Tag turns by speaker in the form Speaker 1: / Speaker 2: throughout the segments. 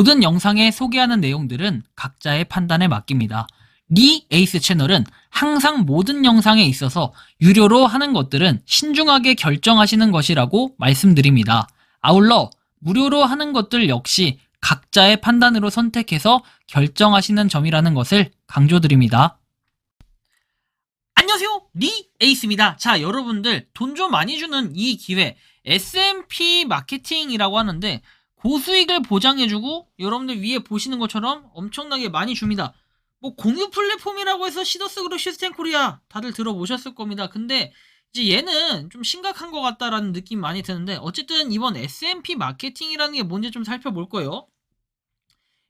Speaker 1: 모든 영상에 소개하는 내용들은 각자의 판단에 맡깁니다. 리 에이스 채널은 항상 모든 영상에 있어서 유료로 하는 것들은 신중하게 결정하시는 것이라고 말씀드립니다. 아울러 무료로 하는 것들 역시 각자의 판단으로 선택해서 결정하시는 점이라는 것을 강조드립니다. 안녕하세요. 리 에이스입니다. 자, 여러분들 돈 좀 많이 주는 이 기회 S&P 마케팅이라고 하는데 고수익을 보장해주고 여러분들 위에 보시는 것처럼 엄청나게 많이 줍니다. 뭐 공유 플랫폼이라고 해서 시더스 그룹 시스템 코리아 다들 들어보셨을 겁니다. 근데 이제 얘는 좀 심각한 것 같다라는 느낌 많이 드는데 어쨌든 이번 S&P 마케팅이라는 게 뭔지 좀 살펴볼 거예요.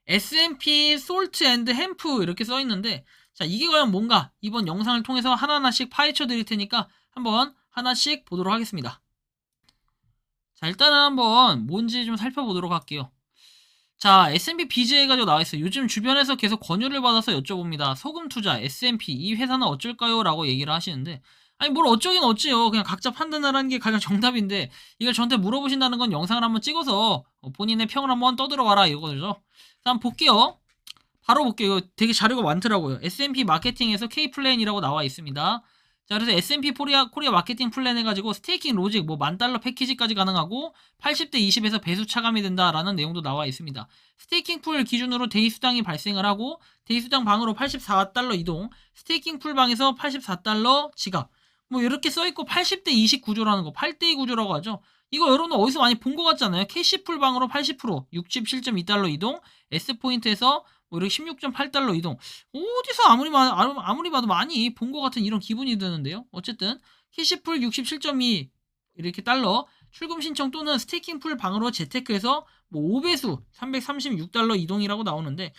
Speaker 1: S&P 솔트 앤드 햄프 이렇게 써 있는데 자 이게 과연 뭔가 이번 영상을 통해서 하나하나씩 파헤쳐 드릴 테니까 한번 하나씩 보도록 하겠습니다. 자 일단은 한번 뭔지 좀 살펴보도록 할게요. 자, S&P BJ 가지고 나와 있어요. 요즘 주변에서 계속 권유를 받아서 여쭤봅니다. 소금 투자, S&P 이 회사는 어쩔까요? 라고 얘기를 하시는데 아니 뭘 어쩌긴 어찌요. 그냥 각자 판단하라는 게 가장 정답인데 이걸 저한테 물어보신다는 건 영상을 한번 찍어서 어, 본인의 평을 한번 떠들어와라 이거죠. 자, 한번 볼게요. 바로 볼게요. 되게 자료가 많더라고요. S&P 마케팅에서 K 플랜이라고 나와 있습니다. 자, 그래서 S&P 코리아, 코리아 마케팅 플랜 해가지고 스테이킹 로직 뭐 만 달러 패키지까지 가능하고 80대 20에서 배수 차감이 된다라는 내용도 나와 있습니다. 스테이킹 풀 기준으로 데이 수당이 발생을 하고 데이 수당 방으로 84달러 이동, 스테이킹 풀 방에서 84달러 지갑. 뭐 이렇게 써 있고 80대 20 구조라는 거, 8대 2 구조라고 하죠. 이거 여러분 어디서 많이 본 것 같잖아요. 캐시 풀 방으로 80%, 67.2달러 이동, S 포인트에서 뭐 이렇게 16.8달러 이동. 어디서 아무리 마, 아무리 봐도 많이 본 것 같은 이런 기분이 드는데요. 어쨌든 캐시풀 67.2 이렇게 달러 출금 신청 또는 스테이킹 풀 방으로 재테크해서 뭐 5배수 336달러 이동이라고 나오는데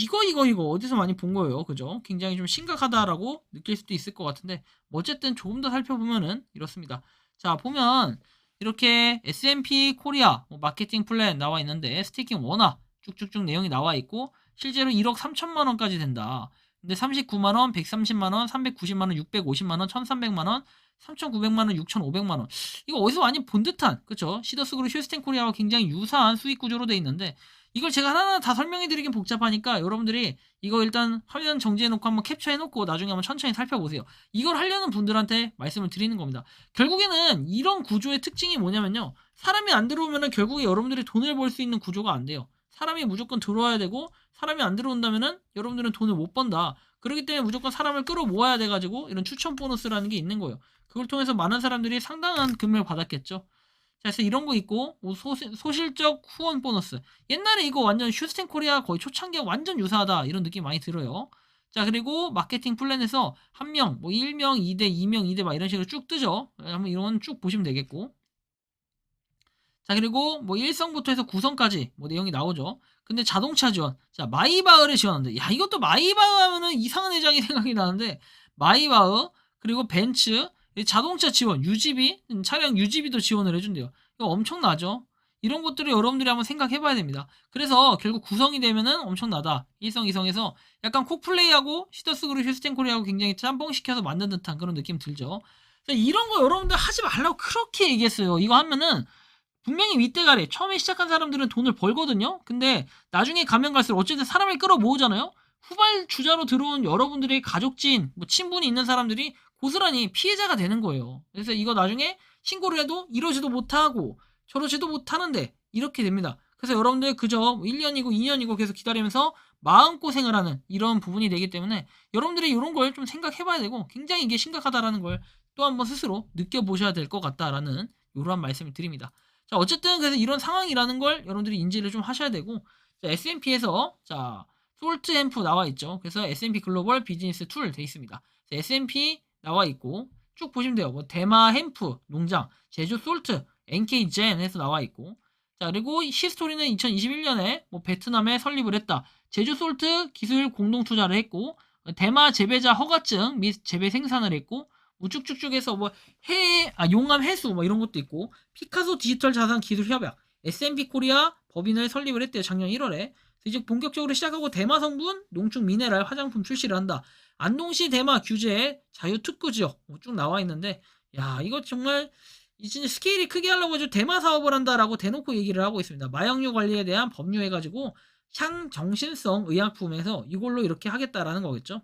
Speaker 1: 이거 이거 이거 어디서 많이 본 거예요. 그죠? 굉장히 좀 심각하다라고 느낄 수도 있을 것 같은데 뭐 어쨌든 조금 더 살펴보면은 이렇습니다. 자 보면 이렇게 S&P 코리아 뭐 마케팅 플랜 나와 있는데 스테이킹 원화 쭉쭉쭉 내용이 나와 있고 실제로 1억 3천만 원까지 된다. 근데 39만 원, 130만 원, 390만 원, 650만 원, 1,300만 원, 3,900만 원, 6,500만 원. 이거 어디서 많이 본 듯한 그쵸? 시더스 그룹 휴스텐 코리아와 굉장히 유사한 수익 구조로 돼 있는데 이걸 제가 하나하나 다 설명해 드리긴 복잡하니까 여러분들이 이거 일단 화면 정지해 놓고 한번 캡처해 놓고 나중에 한번 천천히 살펴보세요. 이걸 하려는 분들한테 말씀을 드리는 겁니다. 결국에는 이런 구조의 특징이 뭐냐면요. 사람이 안 들어오면은 결국에 여러분들이 돈을 벌 수 있는 구조가 안 돼요. 사람이 무조건 들어와야 되고 사람이 안 들어온다면은 여러분들은 돈을 못 번다. 그렇기 때문에 무조건 사람을 끌어모아야 돼가지고 이런 추천 보너스라는 게 있는 거예요. 그걸 통해서 많은 사람들이 상당한 금액을 받았겠죠. 자, 그래서 이런 거 있고 뭐 소, 소실 적 후원 보너스. 옛날에 이거 완전 슈스텐 코리아 거의 초창기와 완전 유사하다 이런 느낌 많이 들어요. 자 그리고 마케팅 플랜에서 한 명, 뭐 1명, 2대, 2명, 2대 막 이런 식으로 쭉 뜨죠. 한번 이런 쭉 보시면 되겠고. 자 그리고 뭐 1성부터 해서 9성까지 뭐 내용이 나오죠. 근데 자동차 지원. 자 마이바흐를 지원한다. 야 이것도 마이바흐 하면은 이상한 회장이 생각이 나는데 마이바흐 그리고 벤츠 자동차 지원 유지비 차량 유지비도 지원을 해준대요. 이거 엄청나죠. 이런 것들을 여러분들이 한번 생각해 봐야 됩니다. 그래서 결국 구성이 되면은 엄청나다. 1성, 2성에서 약간 콕플레이하고 시더스 그룹 휴스텐 코리아하고 굉장히 짬뽕시켜서 만든 듯한 그런 느낌 들죠. 자, 이런 거 여러분들 하지 말라고 그렇게 얘기했어요. 이거 하면은 분명히 윗대가리 처음에 시작한 사람들은 돈을 벌거든요. 근데 나중에 가면 갈수록 어쨌든 사람을 끌어모으잖아요. 후발 주자로 들어온 여러분들의 가족 지인, 뭐 친분이 있는 사람들이 고스란히 피해자가 되는 거예요. 그래서 이거 나중에 신고를 해도 이러지도 못하고 저러지도 못하는데 이렇게 됩니다. 그래서 여러분들 그저 1년이고 2년이고 계속 기다리면서 마음고생을 하는 이런 부분이 되기 때문에 여러분들이 이런 걸 좀 생각해 봐야 되고 굉장히 이게 심각하다라는 걸 또 한번 스스로 느껴보셔야 될 것 같다라는 이러한 말씀을 드립니다. 자, 어쨌든 그래서 이런 상황이라는 걸 여러분들이 인지를 좀 하셔야 되고 자, S&P에서 자, 솔트 앰프 나와 있죠. 그래서 S&P 글로벌 비즈니스 툴 돼 있습니다. 자, S&P 나와 있고 쭉 보시면 돼요. 뭐 대마 햄프 농장, 제주 솔트, NK 젠 해서 나와 있고 자, 그리고 시스토리는 2021년에 뭐 베트남에 설립을 했다. 제주 솔트 기술 공동 투자를 했고 대마 재배자 허가증 및 재배 생산을 했고 뭐 쭉쭉쭉 해서 뭐 해, 아, 용암 해수 뭐 이런 것도 있고 피카소 디지털 자산 기술 협약 S&P 코리아 법인을 설립을 했대요 작년 1월에. 이제 본격적으로 시작하고 대마 성분 농축 미네랄 화장품 출시를 한다. 안동시 대마 규제 자유 특구 지역 뭐 쭉 나와 있는데 야 이거 정말 이 진짜 스케일이 크게 하려고 해서 대마 사업을 한다라고 대놓고 얘기를 하고 있습니다. 마약류 관리에 대한 법률 해가지고 향정신성 의약품에서 이걸로 이렇게 하겠다라는 거겠죠.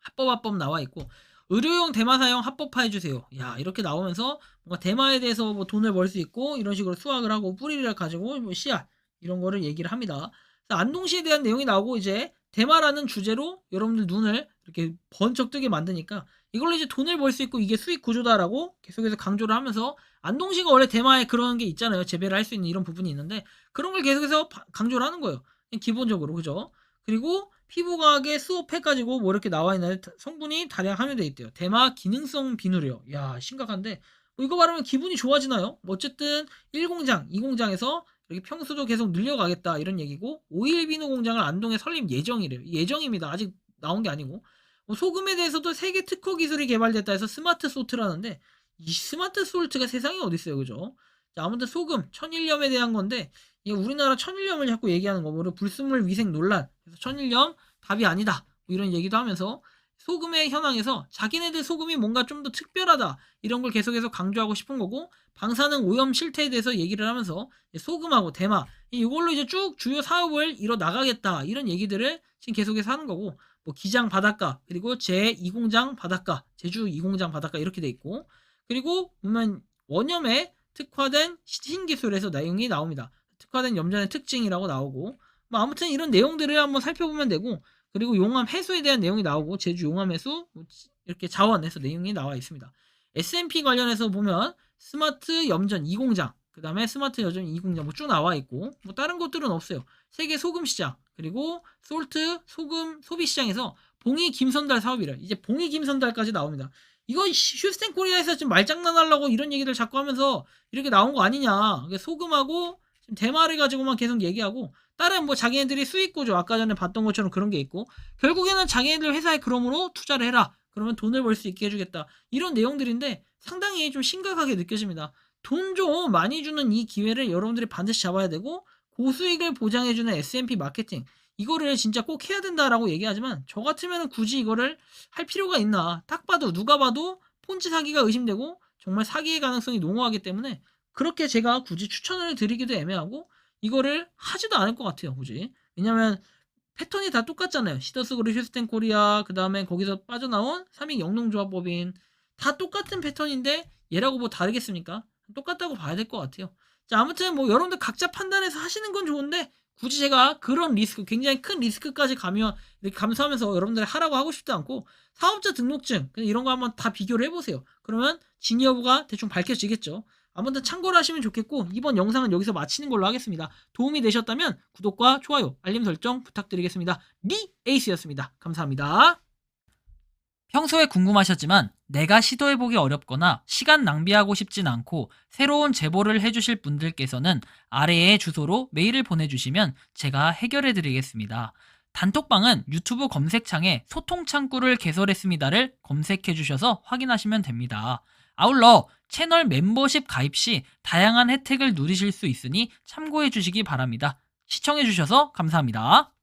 Speaker 1: 합법 합법 나와 있고 의료용 대마 사용 합법화해 주세요. 야 이렇게 나오면서 뭔가 대마에 대해서 뭐 돈을 벌 수 있고 이런 식으로 수확을 하고 뿌리를 가지고 뭐 씨앗 이런 거를 얘기를 합니다. 안동시에 대한 내용이 나오고 이제 대마라는 주제로 여러분들 눈을 이렇게 번쩍 뜨게 만드니까 이걸로 이제 돈을 벌 수 있고 이게 수익 구조다라고 계속해서 강조를 하면서 안동시가 원래 대마에 그런 게 있잖아요. 재배를 할 수 있는 이런 부분이 있는데 그런 걸 계속해서 바- 강조를 하는 거예요. 기본적으로 그죠? 그리고 피부과학의 수업해 가지고 뭐 이렇게 나와 있는 성분이 다량 함유되어 있대요. 대마 기능성 비누래요. 야 심각한데 뭐 이거 바르면 기분이 좋아지나요? 뭐 어쨌든 1공장, 2공장에서 이렇게 평수도 계속 늘려가겠다 이런 얘기고 오일 비누 공장을 안동에 설립 예정이래요. 예정입니다. 아직 나온 게 아니고 뭐 소금에 대해서도 세계 특허 기술이 개발됐다 해서 스마트 소트라는데 이 스마트 솔트가 세상에 어디 있어요, 그죠? 자, 아무튼 소금 천일염에 대한 건데 이게 우리나라 천일염을 자꾸 얘기하는 거, 뭐 불순물 위생 논란, 그래서 천일염 답이 아니다. 뭐 이런 얘기도 하면서 소금의 현황에서 자기네들 소금이 뭔가 좀 더 특별하다. 이런 걸 계속해서 강조하고 싶은 거고 방사능 오염 실태에 대해서 얘기를 하면서 소금하고 대마. 이걸로 이제 쭉 주요 사업을 이뤄 나가겠다. 이런 얘기들을 지금 계속해서 하는 거고 뭐 기장 바닷가 그리고 제 2공장 바닷가 제주 2공장 바닷가 이렇게 돼 있고 그리고 보면 원염에 특화된 신기술에서 내용이 나옵니다. 특화된 염전의 특징이라고 나오고 뭐 아무튼 이런 내용들을 한번 살펴보면 되고 그리고 용암 해수에 대한 내용이 나오고 제주 용암 해수 뭐 이렇게 자원에서 내용이 나와 있습니다. S&P 관련해서 보면 스마트 염전 2공장 그 다음에 스마트 염전 2공장 뭐 쭉 나와 있고 뭐 다른 것들은 없어요. 세계 소금 시장 그리고 솔트 소금 소비 시장에서 봉이 김선달 사업이래. 이제 봉이 김선달까지 나옵니다. 이거 휴스텐 코리아에서 지금 말장난하려고 이런 얘기를 자꾸 하면서 이렇게 나온 거 아니냐. 소금하고 지금 대마를 가지고만 계속 얘기하고 다른 뭐 자기네들이 수익 구조 아까 전에 봤던 것처럼 그런 게 있고 결국에는 자기네들 회사에 그러므로 투자를 해라. 그러면 돈을 벌 수 있게 해주겠다. 이런 내용들인데 상당히 좀 심각하게 느껴집니다. 돈 좀 많이 주는 이 기회를 여러분들이 반드시 잡아야 되고 고수익을 보장해주는 S&P 마케팅 이거를 진짜 꼭 해야 된다라고 얘기하지만 저 같으면 굳이 이거를 할 필요가 있나 딱 봐도 누가 봐도 폰치 사기가 의심되고 정말 사기의 가능성이 농후하기 때문에 그렇게 제가 굳이 추천을 드리기도 애매하고 이거를 하지도 않을 것 같아요 굳이. 왜냐면 패턴이 다 똑같잖아요. 시더스 그룹 휴스텐 코리아 그 다음에 거기서 빠져나온 삼익 영농조합법인 다 똑같은 패턴인데 얘라고 뭐 다르겠습니까? 똑같다고 봐야 될 것 같아요. 자 아무튼 뭐 여러분들 각자 판단해서 하시는 건 좋은데 굳이 제가 그런 리스크 굉장히 큰 리스크까지 가면 이렇게 감수하면서 여러분들이 하라고 하고 싶지 않고 사업자 등록증 이런 거 한번 다 비교를 해보세요. 그러면 진위 여부가 대충 밝혀지겠죠 아무튼 참고를 하시면 좋겠고 이번 영상은 여기서 마치는 걸로 하겠습니다 도움이 되셨다면 구독과 좋아요 알림 설정 부탁드리겠습니다 리 에이스였습니다 감사합니다 평소에 궁금하셨지만 내가 시도해보기 어렵거나 시간 낭비하고 싶진 않고 새로운 제보를 해주실 분들께서는 아래의 주소로 메일을 보내주시면 제가 해결해드리겠습니다. 단톡방은 유튜브 검색창에 소통 창구를 개설했습니다를 검색해주셔서 확인하시면 됩니다. 아울러 채널 멤버십 가입 시 다양한 혜택을 누리실 수 있으니 참고해 주시기 바랍니다. 시청해 주셔서 감사합니다.